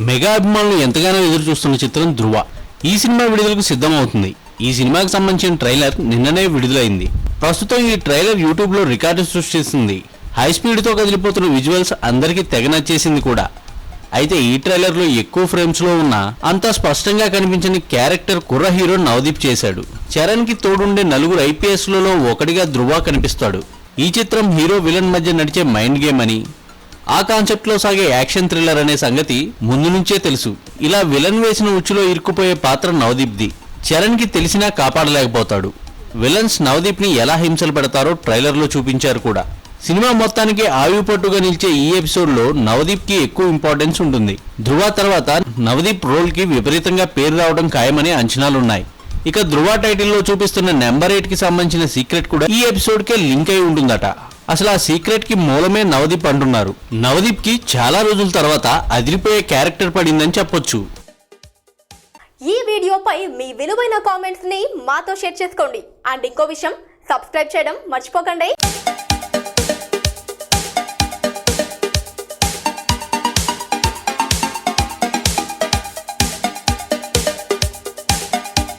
Mega అభిమానులు ఎంతగానో ఎదురు చూస్తున్న చిత్రం ధృవ ఈ సినిమా విడుదలకు సిద్ధమవుతుంది. ఈ సినిమాకి సంబంధించిన ట్రైలర్ నిన్ననే విడుదలైంది. ప్రస్తుతం ఈ ట్రైలర్ యూట్యూబ్లో రికార్డు సృష్టిస్తుంది హై స్పీడ్తో కదిలిపోతున్న విజువల్స్ అందరికీ తెగ నచ్చేసింది కూడా. అయితే ఈ ట్రైలర్లో ఎక్కువ ఫ్రేమ్స్లో ఉన్న అంత స్పష్టంగా కనిపించని క్యారెక్టర్ కుర్ర హీరో నవదీప్ చేశాడు. చరణ్కి తోడుండే నలుగురు ఐపీఎస్లలో ఒకటిగా ధృవ కనిపిస్తాడు. ఈ చిత్రం హీరో విలన్ మధ్య నడిచే మైండ్ గేమ్ అని ఆ కాన్సెప్ట్లో సాగే యాక్షన్ థ్రిల్లర్ అనే సంగతి ముందు నుంచే తెలుసు. ఇలా విలన్ వేసిన ఉచ్చులో ఇరుక్కుపోయే పాత్ర నవదీప్ది. చరణ్కి తెలిసినా కాపాడలేకపోతాడు. విలన్స్ నవదీప్ని ఎలా హింసలు పెడతారో ట్రైలర్లో చూపించారు కూడా. సినిమా మొత్తానికి ఆయుపట్టుగా నిలిచే ఈ ఎపిసోడ్లో నవదీప్కి ఎక్కువ ఇంపార్టెన్స్ ఉంటుంది. ధ్రువ తర్వాత నవదీప్ రోల్కి విపరీతంగా పేరు రావడం ఖాయమని అంచనాలున్నాయి. ఇక ధ్రువ టైటిల్లో చూపిస్తున్న నెంబర్ ఎయిట్కి సంబంధించిన సీక్రెట్ కూడా ఈ ఎపిసోడ్కే లింక్ అయి ఉంటుందట. అసలు ఆ సీక్రెట్కి మూలమే నవదీప్ అంటున్నారు. నవదీప్కి చాలా రోజుల తర్వాత అదిరిపోయే క్యారెక్టర్ పడిందని చెప్పొచ్చు. ఈ వీడియోపై మీ విలువైన కామెంట్స్ని మాతో షేర్ చేసుకోండి. అండ్ ఇంకో విషయం సబ్స్క్రైబ్ చేయడం మర్చిపోకండి.